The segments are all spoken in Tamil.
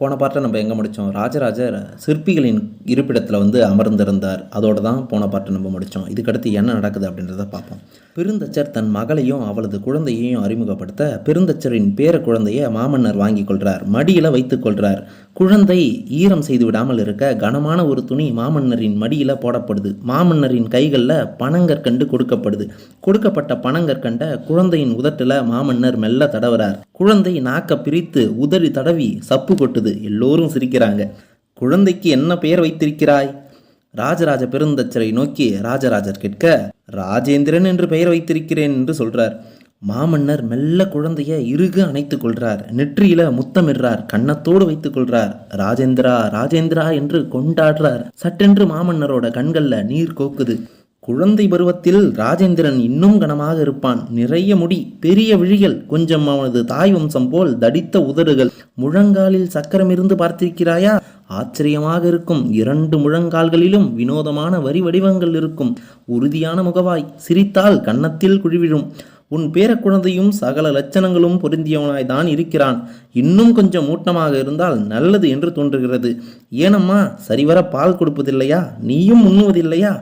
போன பாட்டில் நம்ம எங்கே முடித்தோம் ராஜராஜர் சிற்பிகளின் இருப்பிடத்தில் வந்து அமர்ந்திருந்தார். அதோடு தான் போன பாட்டை நம்ம முடித்தோம் இதுக்கடுத்து என்ன நடக்குது அப்படின்றத பார்ப்போம். பெருந்தச்சர் தன் மகளையும் அவளது குழந்தையையும் அறிமுகப்படுத்த பெருந்தச்சரின் பேர குழந்தையை மாமன்னர் வாங்கி கொள்கிறார் மடியில் வைத்துக் கொள்கிறார் குழந்தை ஈரம் செய்து விடாமல் இருக்க கனமான ஒரு துணி மாமன்னரின் மடியில் போடப்படுது. மாமன்னரின் கைகளில் பனங்கற்கண்டு கொடுக்கப்படுது. கொடுக்கப்பட்ட பணங்கற்கண்ட குழந்தையின் உதட்டில் மாமன்னர் மெல்ல தடவுறார். குழந்தை நாக்க பிரித்து உதறி தடவி சப்பு கொட்டுது. எல்லோரும் சிரிக்கிறாங்க. குழந்தைக்கு என்ன பெயர் வைத்திருக்கிறாய்? ராஜராஜ பெருந்தச்சரை நோக்கி ராஜராஜர் கேட்க ராஜேந்திரன் என்று பெயர் வைத்திருக்கிறேன் என்று சொல்றார். மாமன்னர் மெல்ல குழந்தைய இறுக அணைத்துக் கொள்றார். நெற்றியில முத்தமிடுறார். கன்னத்தோடு வைத்துக் கொள்றார். ராஜேந்திரா ராஜேந்திரா என்று கொண்டாடுறார். சட்டென்று மாமன்னரோட கண்கள்ல நீர் கோக்குது. குழந்தை பருவத்தில் ராஜேந்திரன் இன்னும் கனமாக இருப்பான். நிறைய முடி பெரிய விழிகள் கொஞ்சம் அவனது தாய் வம்சம் போல் தடித்த உதடுகள். முழங்காலில் சக்கரம் இருந்து பார்த்திருக்கிறாயா? ஆச்சரியமாக இருக்கும். இரண்டு முழங்கால்களிலும் வினோதமான வரி வடிவங்கள் இருக்கும். உறுதியான முகவாய் சிரித்தால் கன்னத்தில் குழிவிழும். உன் பேரக்குழந்தையும் சகல லட்சணங்களும் பொருந்தியவனாய் தான் இருக்கிறான். இன்னும் கொஞ்சம் மூட்டமாக இருந்தால் நல்லது என்று தோன்றுகிறது. ஏனம்மா சரிவர பால் கொடுப்பதில்லையா? நீயும் உண்ணுவதில்லையா?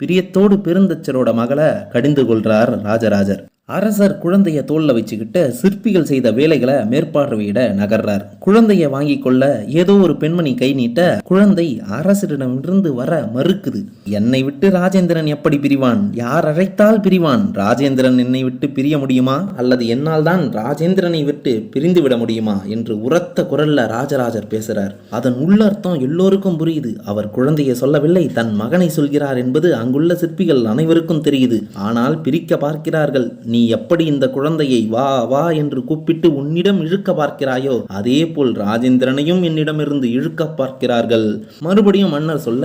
பிரியத்தோடு பெருந்தச்சரோட மகளை கடிந்து கொள்றார் ராஜராஜர். அரசர் குழந்தைய தோல்ல வச்சுக்கிட்டு சிற்பிகள் செய்த வேலைகளை மேற்பார்வையிட நகர்றார். குழந்தைய வாங்கி கொள்ள ஏதோ ஒரு பெண்மணி கை நீட்ட குழந்தை அரசரிடமிருந்து வர மறுக்குது. என்னை விட்டு ராஜேந்திரன் எப்படி பிரிவான்? யார் அழைத்தால் பிரிவான்? ராஜேந்திரன் என்னை விட்டு பிரிய முடியுமா? அல்லது என்னால் தான் ராஜேந்திரனை விட்டு பிரிந்து விட முடியுமா? என்று உரத்த குரல்ல ராஜராஜர் பேசுறார். அதன் உள்ளர்த்தம் எல்லோருக்கும் புரியுது. அவர் குழந்தையை சொல்லவில்லை தன் மகனை சொல்கிறார் என்பது அங்குள்ள சிற்பிகள் அனைவருக்கும் தெரியுது. ஆனால் பிரிக்க பார்க்கிறார்கள். நீ நீ எப்படி இந்த குழந்தையை வா வா என்று கூப்பிட்டு உன்னிடம் இழுக்க பார்க்கிறாயோ அதே போல் ராஜேந்திரனையும் என்னிடமிருந்து இழுக்க பார்க்கிறார்கள். மறுபடியும் மன்னர் சொல்ல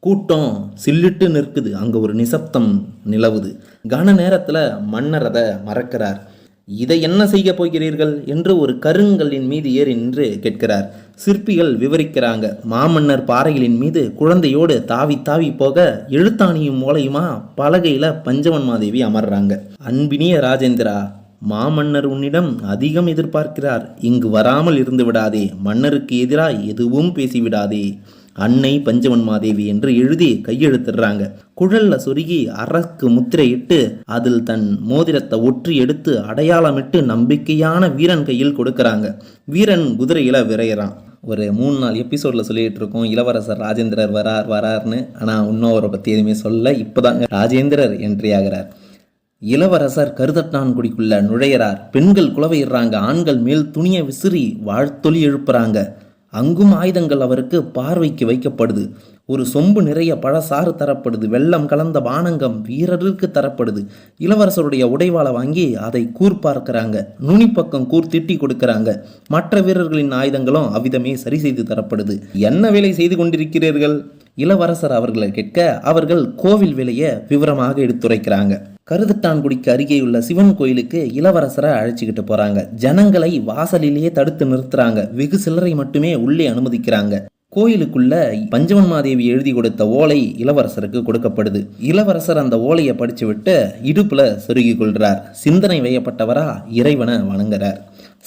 கூட்டம் சில்லிட்டு நிற்குது. அங்க ஒரு நிசப்தம் நிலவுது. கன நேரத்துல மன்னர் அதை மறக்கிறார். இதை என்ன செய்ய போகிறீர்கள் என்று ஒரு கருங்கல்லின் மீது ஏறி நின்று கேட்கிறார். சிற்பிகள் விவரிக்கிறாங்க மாமன்னர் பாறைகளின் மீது குழந்தையோடு தாவி தாவி போக எழுத்தாணியும் மூலையுமா பலகையில பஞ்சவன் மாதேவி அமர்றாங்க. அன்பினிய ராஜேந்திரா மாமன்னர் உன்னிடம் அதிகம் எதிர்பார்க்கிறார். இங்கு வராமல் இருந்து விடாதே மன்னருக்கு எதிராய் எதுவும் பேசிவிடாதே. அன்னை பஞ்சவன் மாதேவி என்று எழுதி கையெழுத்திடுறாங்க. குழல்ல சொருகி அரக்கு முத்திரையிட்டு அதில் தன் மோதிரத்தை ஒற்றி எடுத்து அடையாளமிட்டு நம்பிக்கையான வீரன் கையில் கொடுக்கறாங்க. வீரன் குதிரையில விரையிறான். ஒரு மூணு நாலு எபிசோடில் சொல்லிகிட்டு இருக்கோம். இளவரசர் ராஜேந்திரர் வரார் வரார்னு. ஆனால் இன்னும் அவரை பற்றி எதுவுமே சொல்ல இப்போதாங்க ராஜேந்திரர் என்ட்ரி ஆகிறார். இளவரசர் கருதட்டான்குடிக்குள்ள நுழையிறார். பெண்கள் குலவையிடுறாங்க. ஆண்கள் மேல் துணியை விசிறி வாழ்த்தொலி எழுப்புறாங்க. அங்கும் ஆயுதங்கள் அவருக்கு பார்வைக்கு வைக்கப்படுது. ஒரு சொம்பு நிறைய பழசாறு தரப்படுது. வெள்ளம் கலந்த வானங்கம் வீரருக்கு தரப்படுது. இளவரசருடைய உடைவாளை வாங்கி அதை கூர் பார்க்கறாங்க நுனிப்பக்கம் கூர் திட்டி கொடுக்கறாங்க. மற்ற வீரர்களின் ஆயுதங்களும் அவ்விதமே சரி செய்து தரப்படுது. என்ன வேலை செய்து கொண்டிருக்கிறீர்கள்? இளவரசர் அவர்களை கேட்க அவர்கள் கோவில் வேலையை விவரமாக எடுத்துரைக்கிறாங்க. கருதட்டான்குடிக்கு அருகேயுள்ள சிவன் கோயிலுக்கு இளவரசரை அழைச்சிக்கிட்டு போறாங்க. ஜனங்களை வாசலிலேயே தடுத்து நிறுத்துறாங்க. வெகு சிலரை மட்டுமே உள்ளே அனுமதிக்கிறாங்க. கோயிலுக்குள்ள பஞ்சவன் மாதேவி எழுதி கொடுத்த ஓலை இளவரசருக்கு கொடுக்கப்படுது. இளவரசர் அந்த ஓலையை படிச்சு விட்டு இடுப்புல சொருகி கொள்றார். சிந்தனை வையப்பட்டவரா இறைவனை வணங்குறார்.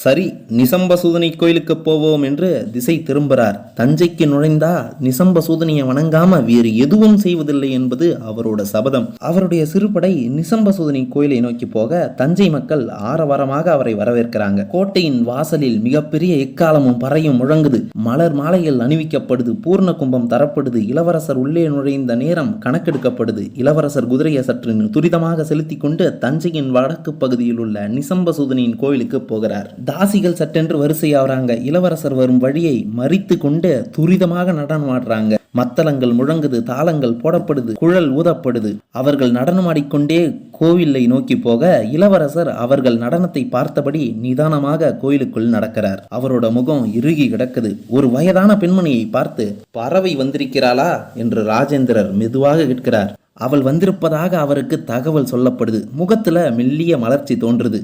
சரி நிசம்பசூதனை கோயிலுக்கு போவோம் என்று திசை திரும்புகிறார். தஞ்சைக்கு நுழைந்தா நிசம்பசூதனையை வணங்காம வேறு எதுவும் செய்வதில்லை என்பது அவரோட சபதம். அவருடைய சிறுபடை நிசம்பசூதனை கோயிலை நோக்கி போக தஞ்சை மக்கள் ஆரவாரமாக அவரை வரவேற்கிறாங்க. கோட்டையின் வாசலில் மிகப்பெரிய எக்காலமும் பறையும் முழங்குது. மலர் மாலைகள் அணிவிக்கப்படுது பூர்ண கும்பம் தரப்படுது இளவரசர் உள்ளே நுழைந்த நேரம் கணக்கெடுக்கப்படுது. இளவரசர் குதிரையை சற்று துரிதமாக செலுத்தி கொண்டு தஞ்சையின் வடக்கு பகுதியில் உள்ள நிசம்பசூதனின் கோயிலுக்கு போகிறார். தாசிகள் சட்டென்று வரிசையாகிறாங்க இளவரசர் வரும் வழியை மறித்து கொண்டு துரிதமாக நடனம் ஆடுறாங்க மத்தளங்கள் முழங்குது தாளங்கள் போடப்படுது குழல் ஊதப்படுது. அவர்கள் நடனமாடிக்கொண்டே கோவிலை நோக்கி போக இளவரசர் அவர்கள் நடனத்தை பார்த்தபடி நிதானமாக கோயிலுக்குள் நடக்கிறார். அவரோட முகம் இறுகி கிடக்குது. ஒரு வயதான பெண்மணியை பார்த்து பறவை வந்திருக்கிறாளா? என்று ராஜேந்திரர் மெதுவாக கேட்கிறார். அவள் வந்திருப்பதாக அவருக்கு தகவல் சொல்லப்படுது. முகத்துல மெல்லிய மலர்ச்சி தோன்றுது.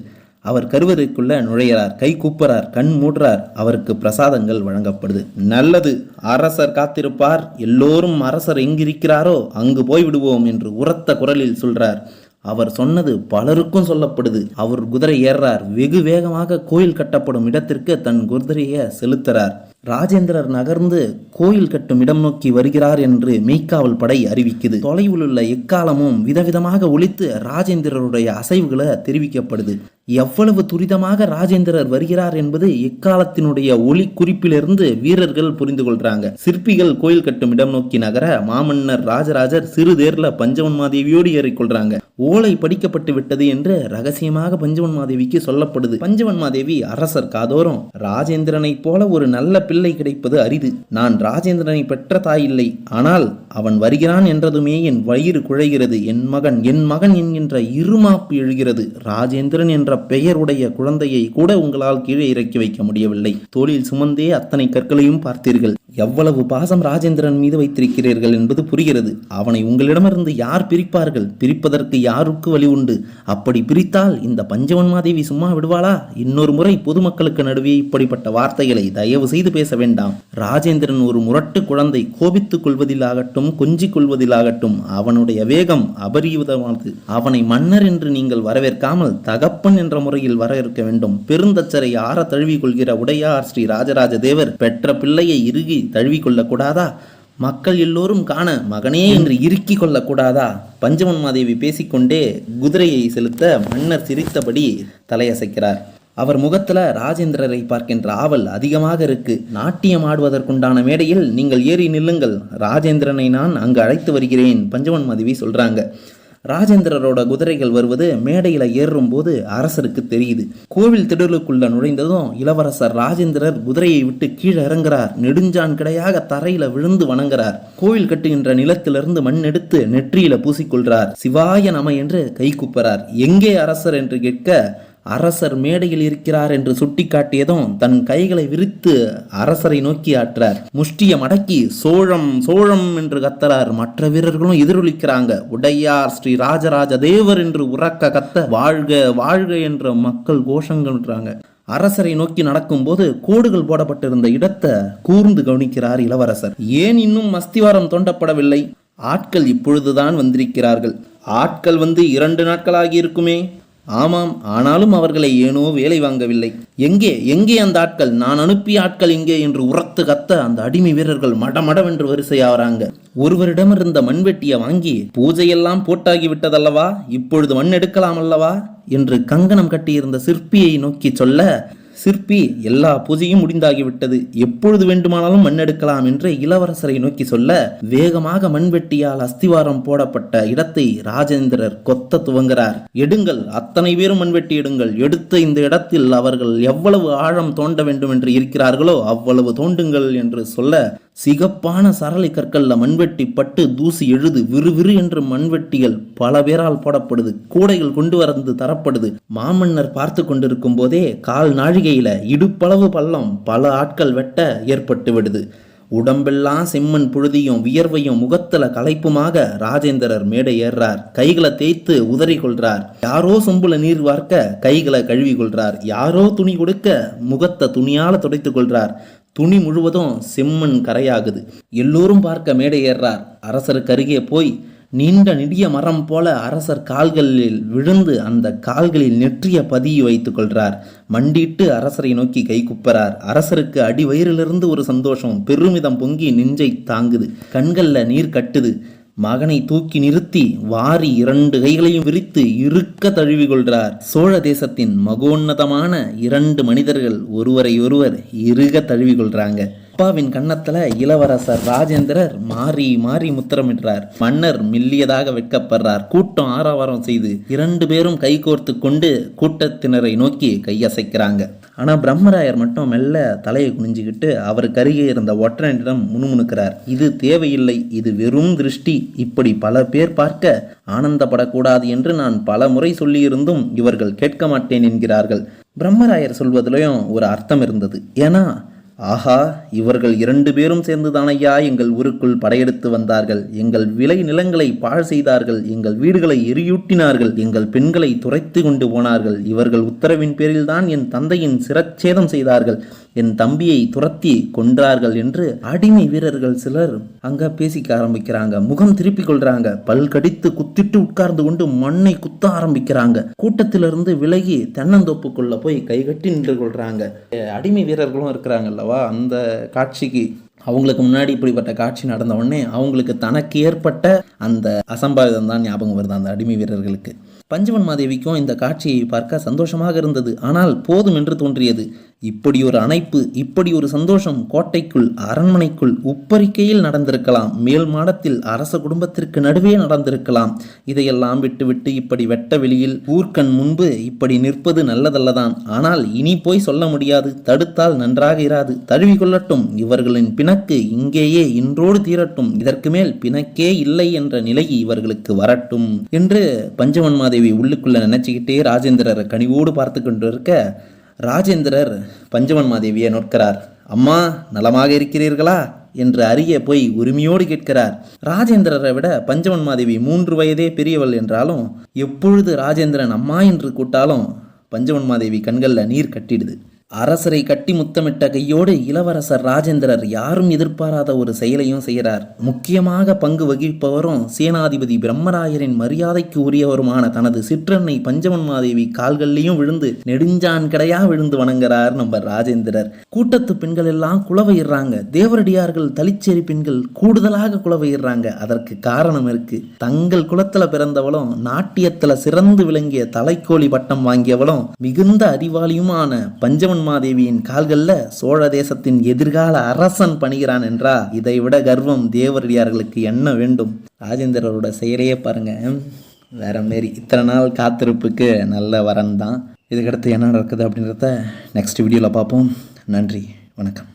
அவர் கருவறைக்குள்ள நுழையிறார் கை கூப்புறார் கண் மூடுறார் அவருக்கு பிரசாதங்கள் வழங்கப்படுது. நல்லது அரசர் காத்திருப்பார் எல்லோரும் அரசர் எங்கிருக்கிறாரோ அங்கு போய் விடுவோம் என்று உரத்த குரலில் சொல்றார். அவர் சொன்னது பலருக்கும் சொல்லப்படுது. அவர் குதிரை ஏறுறார் வெகு வேகமாக கோயில் கட்டப்படும் இடத்திற்கு தன் குதிரையை செலுத்துறார் ராஜேந்திரர் நகர்ந்து கோயில் கட்டும் இடம் நோக்கி வருகிறார் என்று மெய்க்காவல் படை அறிவிக்குது. தொலைவில் உள்ள எக்காலமும் விதவிதமாக ஒழித்து ராஜேந்திரருடைய அசைவுகளை தெரிவிக்கப்படுது. எவ்வளவு துரிதமாக ராஜேந்திரர் வருகிறார் என்பது எக்காலத்தினுடைய ஒளி குறிப்பிலிருந்து வீரர்கள் புரிந்து கொள்றாங்க. சிற்பிகள் கோயில் கட்டும் இடம் நோக்கி நகர மாமன்னர் ராஜராஜர் சிறு தேர்ல பஞ்சவன்மாதேவியோடு ஏறிக்கொள்றாங்க ஓலை படிக்கப்பட்டு விட்டது என்று ரகசியமாக பஞ்சவன்மாதேவிக்கு சொல்லப்படுது. பஞ்சவன்மாதேவி அரசர் காதோறும் ராஜேந்திரனைப் போல ஒரு நல்ல பிள்ளை கிடைப்பது அரிது. நான் ராஜேந்திரனை பெற்ற தாய் இல்லை. ஆனால் அவன் வருகிறான் என்றதுமே என் வயிறு குழைகிறது. என் மகன் என் மகன் என்கின்ற இருமாப்பு எழுகிறது. ராஜேந்திரன் என்ற பெயருடைய குழந்தையை கூட உங்களால் கீழே இறக்கி வைக்க முடியவில்லை. தோளில் சுமந்தே அத்தனை கற்களையும் பார்த்தீர்கள். எவ்வளவு பாசம் ராஜேந்திரன் மீது வைத்திருக்கிறீர்கள் என்பது புரிகிறது. அவனை உங்களிடமிருந்து யார் பிரிப்பார்கள்? பிரிப்பதற்கு யாருக்கு வழி உண்டு? அப்படி பிரித்தால் இந்த பஞ்சவன்மாதேவி சும்மா விடுவாளா? இன்னொரு முறை பொதுமக்களுக்கு நடுவே இப்படிப்பட்ட வார்த்தைகளை தயவு செய்து பேச வேண்டாம். ராஜேந்திரன் ஒரு முரட்டு குழந்தை கோபித்துக் கொள்வதிலாகட்டும் கொஞ்சிக் கொள்வதிலாகட்டும் அவனுடைய வேகம் அபரிவிதமானது அவனை மன்னர் என்று நீங்கள் வரவேற்காமல் தகப்பன் என்ற முறையில் இருக்க வேண்டும். பெருந்தச்சரை ஆற தழுவிக் கொள்கிற உடையார் ஸ்ரீ ராஜராஜ தேவர் பெற்ற பிள்ளையை இறுகி தழுவிக் கொள்ளக்கூடாதா மக்கள் எல்லோரும் காண மகனே என்று இறுக்கிக் கொள்ளக்கூடாதா? பஞ்சமன்மாதேவி பேசிக்கொண்டே குதிரையை செலுத்த மன்னர் சிரித்தபடி தலையசைக்கிறார். அவர் முகத்துல ராஜேந்திரரை பார்க்கின்ற ஆவல் அதிகமாக இருக்கு. நாட்டியம் ஆடுவதற்குண்டான மேடையில் நீங்கள் ஏறி நில்லுங்கள். ராஜேந்திரனை நான் அங்கு அழைத்து வருகிறேன். பஞ்சவன் மாதேவி சொல்றாங்க. ராஜேந்திரரோட குதிரைகள் வருவது மேடையில ஏறும் போது அரசருக்கு தெரியுது. கோவில் திடலுக்குள்ள நுழைந்ததும் இளவரசர் ராஜேந்திரர் குதிரையை விட்டு கீழே இறங்குறார். நெடுஞ்சான் கிடையாக தரையில விழுந்து வணங்குறார். கோவில் கட்டுகின்ற நிலத்திலிருந்து மண் எடுத்து நெற்றியில பூசிக்கொள்றார். சிவாய நம என்று கை குப்பறார். எங்கே அரசர் என்று கேட்க அரசர் மேடையில் இருக்கிறார் என்று சுட்டிக்காட்டியதும் தன் கைகளை விரித்து அரசரை நோக்கி ஆற்றார். முஷ்டியை மடக்கி சோழம் சோழம் என்று கத்தறார். மற்ற வீரர்களும் எதிரொலிக்கிறாங்க. உடையார் ஸ்ரீ ராஜராஜ தேவர் என்று உறக்க கத்த வாழ்க வாழ்க என்ற மக்கள் கோஷங்கள்ன்றாங்க அரசரை நோக்கி நடக்கும்போது கோடுகள் போடப்பட்டிருந்த இடத்தை கூர்ந்து கவனிக்கிறார் இளவரசர். ஏன் இன்னும் அஸ்திவாரம் தோண்டப்படவில்லை? ஆட்கள் இப்பொழுதுதான் வந்திருக்கிறார்கள். ஆட்கள் வந்து இரண்டு நாட்களாகி இருக்குமே. ஆமாம் ஆனாலும் அவர்களை ஏனோ வேலை வாங்கவில்லை. எங்கே எங்கே அந்த ஆட்கள்? நான் அனுப்பிய ஆட்கள் எங்கே என்று உரத்து கத்த அந்த அடிமை வீரர்கள் மடமடவென்று வரிசையாகிறாங்க ஒருவரிடமிருந்த மண்வெட்டியை வாங்கி பூஜையெல்லாம் போட்டாகி விட்டதல்லவா இப்பொழுது மண் எடுக்கலாம் அல்லவா? என்று கங்கணம் கட்டியிருந்த சிற்பியை நோக்கி சொல்ல சிற்பி எல்லா பூஜையும் முடிந்தாகிவிட்டது. எப்பொழுது வேண்டுமானாலும் மண்ணெடுக்கலாம் என்று இளவரசரை நோக்கி சொல்ல வேகமாக மண்வெட்டியால் அஸ்திவாரம் போடப்பட்ட இடத்தை ராஜேந்திரர் கொத்த துவங்குகிறார். எடுங்கள் அத்தனை பேரும் மண்வெட்டி எடுங்கள். எடுத்த இந்த இடத்தில் அவர்கள் எவ்வளவு ஆழம் தோண்ட வேண்டும் என்று இருக்கிறார்களோ அவ்வளவு தோண்டுங்கள் என்று சொல்ல சிகப்பான சரளை கற்கள்ல மண்வெட்டி பட்டு தூசி எழுது விறுவிறு என்று மண்வெட்டிகள் பல பேரால் போடப்படுது. கூடைகள் கொண்டு வந்து தரப்படுது. மாமன்னர் பார்த்து கொண்டிருக்கும் போதே கால் நாழிகையில இடுப்பளவு பள்ளம் பல ஆட்கள் வெட்ட ஏற்பட்டு விடுது. உடம்பெல்லாம் செம்மண் புழுதியும் வியர்வையும் முகத்துல களைப்புமாக ராஜேந்திரர் மேடை ஏறுறார். கைகளை தேய்த்து உதறி கொள்றார். யாரோ சொம்புல நீர் வார்க்க கைகளை கழுவி கொள்றார். யாரோ துணி கொடுக்க முகத்தை துணியால துடைத்து கொள்றார். துணி முழுவதும் செம்மண் கரையாகுது. எல்லோரும் பார்க்க மேடை ஏறார் அரசருக்கு அருகே போய் நீண்ட நெடிய மரம் போல அரசர் கால்களில் விழுந்து அந்த கால்களில் நெற்றிய பதிய வைத்துக் கொள்றார். மண்டிட்டு அரசரை நோக்கி கை குப்பறார். அரசருக்கு அடி வயிறிலிருந்து ஒரு சந்தோஷம். பெருமிதம் பொங்கி நெஞ்சை தாங்குது. கண்களில் நீர் கட்டுது. மகனை தூக்கி நிறுத்தி வாரி இரண்டு கைகளையும் விரித்து இறுக்க தழுவி சோழ தேசத்தின் மகோன்னதமான இரண்டு மனிதர்கள் ஒருவரை ஒருவர் இறுக தழுவிக்கொள்கிறாங்க. அப்பாவின் கன்னத்துல இளவரசர் ராஜேந்திரர் மாறி மாறி முத்திரமிடுறார். மன்னர் மெல்லியதாக வெட்கப்படுறார். கூட்டம் ஆரவாரம் செய்து இரண்டு பேரும் கைகோர்த்து கொண்டு கூட்டத்தினரை நோக்கி கையசைக்கிறாங்க. ஆனால் பிரம்மராயர் மட்டும் மெல்ல தலையை குனிஞ்சுக்கிட்டு அவருக்கு அருகே இருந்த ஒற்றனிடம் முணுமுணுக்கிறார். இது தேவையில்லை இது வெறும் திருஷ்டி. இப்படி பல பேர் பார்க்க ஆனந்தப்படக்கூடாது என்று நான் பல முறை சொல்லியிருந்தும் இவர்கள் கேட்க மாட்டேன் என்கிறார்கள். பிரம்மராயர் சொல்வதிலையும் ஒரு அர்த்தம் இருந்தது. ஏன்னா ஆஹா இவர்கள் இரண்டு பேரும் சேர்ந்துதானையா? எங்கள் ஊருக்குள் படையெடுத்து வந்தார்கள். எங்கள் விளை நிலங்களை பாழ் செய்தார்கள். எங்கள் வீடுகளை எரியூட்டினார்கள். எங்கள் பெண்களை துரைத்து கொண்டு போனார்கள். இவர்கள் உத்தரவின் பேரில்தான் என் தந்தையின் சிரச்சேதம் செய்தார்கள். என் தம்பியை துரத்தி கொன்றார்கள் என்று அடிமை வீரர்கள் சிலர் அங்க பேசிக்க ஆரம்பிக்கிறாங்க. முகம் திருப்பிக் கொள்றாங்க. பல் கடித்து குத்திட்டு உட்கார்ந்து கொண்டு மண்ணை குத்த ஆரம்பிக்கிறாங்க. கூட்டத்திலிருந்து விலகி தென்னந்தோப்புக்குள்ள போய் கைகட்டி நின்று கொள்றாங்க. அடிமை வீரர்களும் இருக்கிறாங்க அல்லவா? அந்த காட்சிக்கு அவங்களுக்கு முன்னாடி இப்படிப்பட்ட காட்சி நடந்த உடனே அவங்களுக்கு தனக்கு ஏற்பட்ட அந்த அசம்பாவிதம் தான் ஞாபகம் வருது அந்த அடிமை வீரர்களுக்கு. பஞ்சவன் மாதேவிக்கும் இந்த காட்சியை பார்க்க சந்தோஷமாக இருந்தது. ஆனால் போதும் என்று தோன்றியது. இப்படி ஒரு அணைப்பு இப்படி ஒரு சந்தோஷம் கோட்டைக்குள் அரண்மனைக்குள் உப்பரிக்கையில் நடந்திருக்கலாம். மேல் மாடத்தில் அரச குடும்பத்திற்கு நடுவே நடந்திருக்கலாம். இதையெல்லாம் விட்டுவிட்டு இப்படி வெட்ட வெளியில் ஊர்க்கண் முன்பு இப்படி நிற்பது நல்லதல்லதான். ஆனால் இனி போய் சொல்ல முடியாது. தடுத்தால் நன்றாக இராது. தழுவி கொள்ளட்டும். இவர்களின் பிணக்கு இங்கேயே இன்றோடு தீரட்டும். இதற்கு மேல் பிணக்கே இல்லை என்ற நிலை இவர்களுக்கு வரட்டும் என்று பஞ்சவன் மாதேவி உள்ளுக்குள்ள நினைச்சுக்கிட்டே ராஜேந்திரரை கனிவோடு பார்த்து கொண்டிருக்க ராஜேந்திரர் பஞ்சவன் மாதேவியை நோட்கிறார். அம்மா நலமாக இருக்கிறீர்களா? என்று அறிய போய் உரிமையோடு கேட்கிறார். ராஜேந்திரரை விட பஞ்சவன் மாதேவி மூன்று வயதே பெரியவள் என்றாலும் எப்பொழுது ராஜேந்திரன் அம்மா என்று கூட்டாலும் பஞ்சவன் மாதேவி கண்களில் நீர் கட்டிடுது. அரசரை கட்டி முத்தமிட்ட கையோடு இளவரசர் ராஜேந்திரர் யாரும் எதிர்பாராத ஒரு செயலையும் செய்கிறார். முக்கியமாக பங்கு வகிப்பவரும் சேனாதிபதி பிரம்மராயரின் மரியாதைக்கு உரியவருமான தனது சிற்றன்னை பஞ்சவன் மாதேவி கால்கள்லையும் விழுந்து நெடுஞ்சான் கடையா விழுந்து வணங்குறார் நம்ம ராஜேந்திரர். கூட்டத்து பெண்கள் எல்லாம் குலவையிடுறாங்க தேவரடியார்கள் தலிச்சேரி பெண்கள் கூடுதலாக குலவையிடுறாங்க அதற்கு காரணம் இருக்கு. தங்கள் குலத்துல பிறந்தவளும் நாட்டியத்துல சிறந்து விளங்கிய தலைக்கோழி பட்டம் வாங்கியவளும் மிகுந்த அறிவாளியுமான பஞ்சவன் மாதேவியின் கால்கள்ல சோழ தேசத்தின் எதிர்கால அரசன் பணிகிறான் என்றா இதை விட கர்வம் தேவரடியார்களுக்கு என்ன வேண்டும்? ராஜேந்திரரோட செயலையே பாருங்க. வேற மாரி இத்தனை நாள் காத்திருப்புக்கு நல்ல வரன் தான் இதுக்கடுத்து என்ன நடக்குது அப்படின்றத நெக்ஸ்ட் வீடியோவில் பார்ப்போம். நன்றி. வணக்கம்.